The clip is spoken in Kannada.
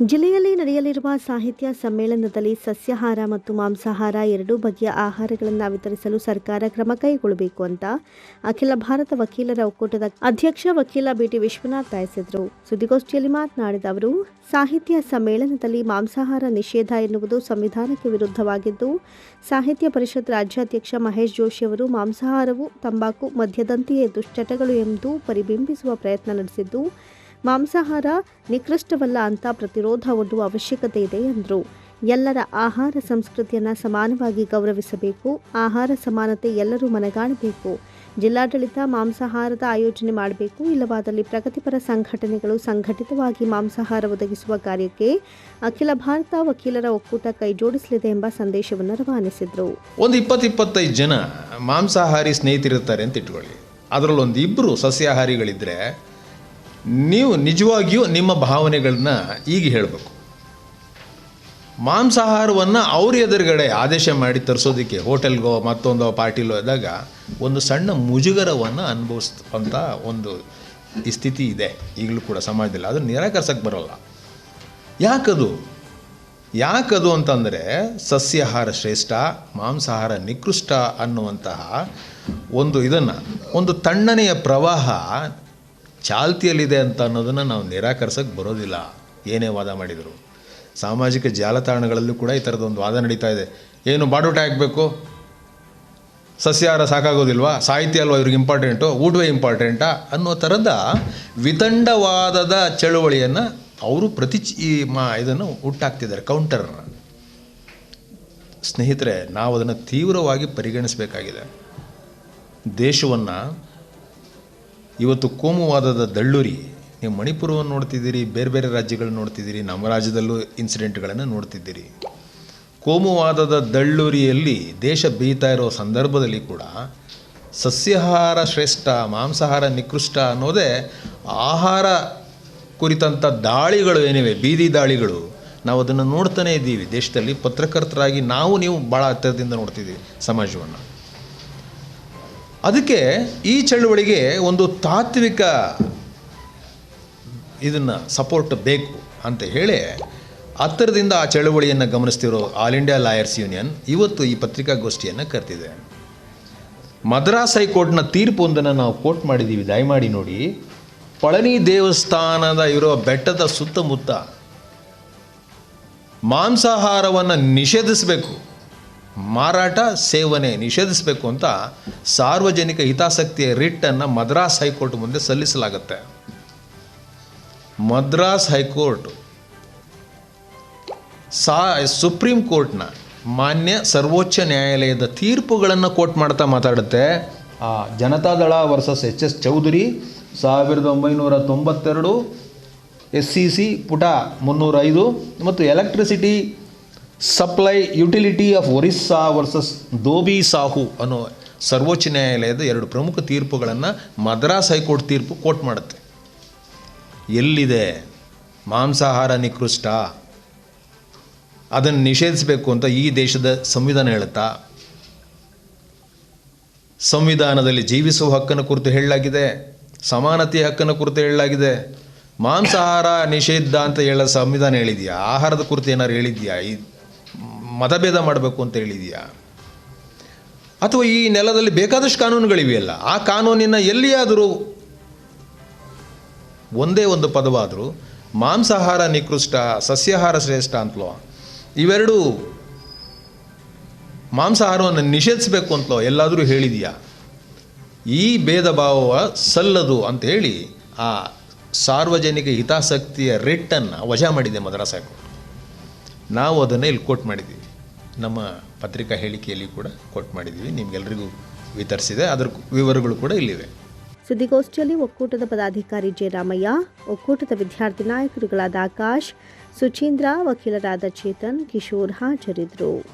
ಜಿಲ್ಲೆಯಲ್ಲಿ ನಡೆಯಲಿರುವ ಸಾಹಿತ್ಯ ಸಮ್ಮೇಳನದಲ್ಲಿ ಸಸ್ಯಾಹಾರ ಮತ್ತು ಮಾಂಸಾಹಾರ ಎರಡೂ ಬಗೆಯ ಆಹಾರಗಳನ್ನು ವಿತರಿಸಲು ಸರ್ಕಾರ ಕ್ರಮ ಕೈಗೊಳ್ಳಬೇಕು ಅಂತ ಅಖಿಲ ಭಾರತ ವಕೀಲರ ಒಕ್ಕೂಟದ ಅಧ್ಯಕ್ಷ ವಕೀಲ ಬಿಟಿ ವಿಶ್ವನಾಥ್ ಬಯಸಿದರು ಸುದ್ದಿಗೋಷ್ಠಿಯಲ್ಲಿ ಮಾತನಾಡಿದ ಅವರು, ಸಾಹಿತ್ಯ ಸಮ್ಮೇಳನದಲ್ಲಿ ಮಾಂಸಾಹಾರ ನಿಷೇಧ ಎನ್ನುವುದು ಸಂವಿಧಾನಕ್ಕೆ ವಿರುದ್ಧವಾಗಿದ್ದು, ಸಾಹಿತ್ಯ ಪರಿಷತ್ ರಾಜ್ಯಾಧ್ಯಕ್ಷ ಮಹೇಶ್ ಜೋಶಿ ಅವರು ಮಾಂಸಾಹಾರವು ತಂಬಾಕು, ಮದ್ಯದಂತೆಯೇ ದುಶ್ಚಟಗಳು ಎಂದು ಪರಿಬಿಂಬಿಸುವ ಪ್ರಯತ್ನ ನಡೆಸಿದ್ದು ಮಾಂಸಾಹಾರ ನಿಕೃಷ್ಟವಲ್ಲ ಅಂತ ಪ್ರತಿರೋಧ ಒಡ್ಡುವ ಅವಶ್ಯಕತೆ ಇದೆ ಎಂದರು. ಎಲ್ಲರ ಆಹಾರ ಸಂಸ್ಕೃತಿಯನ್ನು ಸಮಾನವಾಗಿ ಗೌರವಿಸಬೇಕು, ಆಹಾರ ಸಮಾನತೆ ಎಲ್ಲರೂ ಮನಗಾಣಬೇಕು. ಜಿಲ್ಲಾಡಳಿತ ಮಾಂಸಾಹಾರದ ಆಯೋಜನೆ ಮಾಡಬೇಕು, ಇಲ್ಲವಾದಲ್ಲಿ ಪ್ರಗತಿಪರ ಸಂಘಟನೆಗಳು ಸಂಘಟಿತವಾಗಿ ಮಾಂಸಾಹಾರ ಒದಗಿಸುವ ಕಾರ್ಯಕ್ಕೆ ಅಖಿಲ ಭಾರತ ವಕೀಲರ ಒಕ್ಕೂಟ ಕೈಜೋಡಿಸಲಿದೆ ಎಂಬ ಸಂದೇಶವನ್ನು ರವಾನಿಸಿದರು. ಒಂದು ಇಪ್ಪತ್ತು ಇಪ್ಪತ್ತೈದು ಜನ ಮಾಂಸಾಹಾರಿ ಸ್ನೇಹಿತರಿರ್ತಾರೆ ಅಂತ ಇಟ್ಕೊಳ್ಳಿ. ಅದರಲ್ಲೊಂದು ಇಬ್ಬರು ಸಸ್ಯಾಹಾರಿಗಳಿದ್ದರೆ ನೀವು ನಿಜವಾಗಿಯೂ ನಿಮ್ಮ ಭಾವನೆಗಳನ್ನ ಈಗ ಹೇಳಬೇಕು. ಮಾಂಸಾಹಾರವನ್ನು ಅವ್ರ ಎದುರುಗಡೆ ಆದೇಶ ಮಾಡಿ ತರಿಸೋದಕ್ಕೆ ಹೋಟೆಲ್ಗೋ ಮತ್ತೊಂದು ಪಾರ್ಟಿಲೋ ಇದ್ದಾಗ ಒಂದು ಸಣ್ಣ ಮುಜುಗರವನ್ನು ಅನುಭವಿಸ್ತಂಥ ಒಂದು ಸ್ಥಿತಿ ಇದೆ. ಈಗಲೂ ಕೂಡ ಸಮಾಜದಲ್ಲಿ. ಅದನ್ನು ನಿರಾಕರಿಸಕ್ಕೆ ಬರೋಲ್ಲ. ಯಾಕದು? ಯಾಕದು ಅಂತಂದರೆ ಸಸ್ಯಾಹಾರ ಶ್ರೇಷ್ಠ, ಮಾಂಸಾಹಾರ ನಿಕೃಷ್ಟ ಅನ್ನುವಂತಹ ಒಂದು ಇದನ್ನು, ಒಂದು ತಣ್ಣನೆಯ ಪ್ರವಾಹ ಚಾಲ್ತಿಯಲ್ಲಿದೆ ಅಂತ ಅನ್ನೋದನ್ನು ನಾವು ನಿರಾಕರಿಸೋಕ್ಕೆ ಬರೋದಿಲ್ಲ. ಏನೇ ವಾದ ಮಾಡಿದರು. ಸಾಮಾಜಿಕ ಜಾಲತಾಣಗಳಲ್ಲೂ ಕೂಡ ಈ ಥರದೊಂದು ವಾದ ನಡೀತಾ ಇದೆ. ಏನು ಬಾಡೂಟ ಹಾಕಬೇಕು? ಸಸ್ಯಾಹಾರ ಸಾಕಾಗೋದಿಲ್ವಾ? ಸಾಹಿತ್ಯ ಅಲ್ವಾ ಇವ್ರಿಗೆ ಇಂಪಾರ್ಟೆಂಟು ಊಟವೇ ಇಂಪಾರ್ಟೆಂಟಾ ಅನ್ನೋ ಥರದ ವಿತಂಡವಾದದ ಚಳುವಳಿಯನ್ನು ಅವರು ಪ್ರತಿ ಈ ಮಾ ಇದನ್ನು ಹುಟ್ಟಾಕ್ತಿದ್ದಾರೆ ಕೌಂಟರ್ನ ಸ್ನೇಹಿತರೆ ನಾವು ಅದನ್ನು ತೀವ್ರವಾಗಿ ಪರಿಗಣಿಸಬೇಕಾಗಿದೆ. ದೇಶವನ್ನು ಇವತ್ತು ಕೋಮುವಾದದ ದಳ್ಳುರಿ, ನೀವು ಮಣಿಪುರವನ್ನು ನೋಡ್ತಿದ್ದೀರಿ, ಬೇರೆ ಬೇರೆ ರಾಜ್ಯಗಳನ್ನ ನೋಡ್ತಿದ್ದೀರಿ, ನಮ್ಮ ರಾಜ್ಯದಲ್ಲೂ ಇನ್ಸಿಡೆಂಟ್ಗಳನ್ನು ನೋಡ್ತಿದ್ದೀರಿ. ಕೋಮುವಾದದ ದಳ್ಳುರಿಯಲ್ಲಿ ದೇಶ ಬೀತಾ ಇರೋ ಸಂದರ್ಭದಲ್ಲಿ ಕೂಡ ಸಸ್ಯಾಹಾರ ಶ್ರೇಷ್ಠ, ಮಾಂಸಾಹಾರ ನಿಕೃಷ್ಟ ಅನ್ನೋದೇ ಆಹಾರ ಕುರಿತಂಥ ದಾಳಿಗಳು ಏನಿವೆ, ಬೀದಿ ದಾಳಿಗಳು. ನಾವು ಅದನ್ನು ನೋಡ್ತಾನೇ ಇದ್ದೀವಿ. ದೇಶದಲ್ಲಿ ಪತ್ರಕರ್ತರಾಗಿ ನಾವು ನೀವು ಭಾಳ ಹತ್ತಿರದಿಂದ ನೋಡ್ತಿದ್ದೀವಿ ಸಮಾಜವನ್ನು. ಅದಕ್ಕೆ ಈ ಚಳುವಳಿಗೆ ಒಂದು ತಾತ್ವಿಕ ಇದನ್ನು ಸಪೋರ್ಟ್ ಬೇಕು ಅಂತ ಹೇಳಿ ಹತ್ತಿರದಿಂದ ಆ ಚಳುವಳಿಯನ್ನು ಗಮನಿಸ್ತಿರೋ ಆಲ್ ಇಂಡಿಯಾ ಲಾಯರ್ಸ್ ಯೂನಿಯನ್ ಇವತ್ತು ಈ ಪತ್ರಿಕಾಗೋಷ್ಠಿಯನ್ನು ಕರೆದಿದೆ. ಮದ್ರಾಸ್ ಹೈಕೋರ್ಟ್ನ ತೀರ್ಪೊಂದನ್ನು ನಾವು ಕೋಟ್ ಮಾಡಿದ್ದೀವಿ ದಯಮಾಡಿ ನೋಡಿ. ಪಳನಿ ದೇವಸ್ಥಾನದ ಇರೋ ಬೆಟ್ಟದ ಸುತ್ತಮುತ್ತ ಮಾಂಸಾಹಾರವನ್ನು ನಿಷೇಧಿಸಬೇಕು. ಮಾರಾಟ, ಸೇವನೆ ನಿಷೇಧಿಸಬೇಕು ಅಂತ ಸಾರ್ವಜನಿಕ ಹಿತಾಸಕ್ತಿಯ ರಿಟ್ಟನ್ನು ಮದ್ರಾಸ್ ಹೈಕೋರ್ಟ್ ಮುಂದೆ ಸಲ್ಲಿಸಲಾಗುತ್ತೆ. ಮದ್ರಾಸ್ ಹೈಕೋರ್ಟ್ ಸಾ, ಸುಪ್ರೀಂ ಕೋರ್ಟ್ನ ಮಾನ್ಯ ಸರ್ವೋಚ್ಚ ನ್ಯಾಯಾಲಯದ ತೀರ್ಪುಗಳನ್ನು ಕೋಟ್ ಮಾಡ್ತಾ ಮಾತಾಡುತ್ತೆ. ಆ Janata Dal versus H S Chowdhary ಸಾವಿರದ ಒಂಬೈನೂರ ತೊಂಬತ್ತೆರಡು, ಎಸ್ ಸಿ ಸಿ ಪುಟ ಮುನ್ನೂರ ಐದು ಮತ್ತು electricity supply utility of Orissa versus Dhobi Sahu ಅನ್ನೋ ಸರ್ವೋಚ್ಚ ನ್ಯಾಯಾಲಯದ ಎರಡು ಪ್ರಮುಖ ತೀರ್ಪುಗಳನ್ನು ಮದ್ರಾಸ್ ಹೈಕೋರ್ಟ್ ತೀರ್ಪು ಕೋಟ್ ಮಾಡುತ್ತೆ. ಎಲ್ಲಿದೆ? ಮಾಂಸಾಹಾರ ನಿಕೃಷ್ಟ. ಅದನ್ನು ನಿಷೇಧಿಸಬೇಕು ಅಂತ ಈ ದೇಶದ ಸಂವಿಧಾನ ಹೇಳುತ್ತಾ? ಸಂವಿಧಾನದಲ್ಲಿ ಜೀವಿಸುವ ಹಕ್ಕನ್ನು ಕುರಿತು ಹೇಳಲಾಗಿದೆ, ಸಮಾನತೆಯ ಹಕ್ಕನ್ನು ಕುರಿತು ಹೇಳಲಾಗಿದೆ. ಮಾಂಸಾಹಾರ ನಿಷೇಧ ಅಂತ ಹೇಳೋ ಸಂವಿಧಾನ ಹೇಳಿದೆಯಾ? ಆಹಾರದ ಕುರಿತು ಏನಾರು ಹೇಳಿದ್ಯಾ? ಈ ಮತಭೇದ ಮಾಡಬೇಕು ಅಂತ ಹೇಳಿದೆಯಾ? ಅಥವಾ ಈ ನೆಲದಲ್ಲಿ ಬೇಕಾದಷ್ಟು ಕಾನೂನುಗಳಿವೆಯಲ್ಲ, ಆ ಕಾನೂನಿನ ಎಲ್ಲಿಯಾದರೂ ಒಂದೇ ಒಂದು ಪದವಾದರೂ ಮಾಂಸಾಹಾರ ನಿಕೃಷ್ಟ, ಸಸ್ಯಾಹಾರ ಶ್ರೇಷ್ಠ ಅಂತಲೋ, ಇವೆರಡೂ ಮಾಂಸಾಹಾರವನ್ನು ನಿಷೇಧಿಸಬೇಕು ಅಂತಲೋ ಎಲ್ಲಾದರೂ ಹೇಳಿದೆಯಾ? ಈ ಭೇದ ಭಾವ ಸಲ್ಲದು ಅಂತ ಹೇಳಿ ಆ ಸಾರ್ವಜನಿಕ ಹಿತಾಸಕ್ತಿಯ ರಿಟ್ಟನ್ನು ವಜಾ ಮಾಡಿದೆ ಮದ್ರಾಸ್ ಹೈಕೋರ್ಟ್ ನಾವು ಅದನ್ನು ಇಲ್ಲಿ ಕೋಟ್ ಮಾಡಿದ್ದೀವಿ. ನಮ್ಮ ಪತ್ರಿಕಾ ಹೇಳಿಕೆಯಲ್ಲಿ ಕೂಡ ಕೋಟ್ ಮಾಡಿದ್ದೀವಿ ನಿಮ್ಗೆಲ್ಲರಿಗೂ ವಿತರಿಸಿದೆ. ಅದರ ವಿವರಗಳು ಕೂಡ ಇಲ್ಲಿವೆ. ಸುದ್ದಿಗೋಷ್ಠಿಯಲ್ಲಿ ಒಕ್ಕೂಟದ ಪದಾಧಿಕಾರಿ ಜಯರಾಮಯ್ಯ, ಒಕ್ಕೂಟದ ವಿದ್ಯಾರ್ಥಿ ನಾಯಕರುಗಳಾದ ಆಕಾಶ್, ಸುಚೀಂದ್ರ, ವಕೀಲರಾದ ಚೇತನ್, ಕಿಶೋರ್ ಹಾಜರಿದ್ದರು.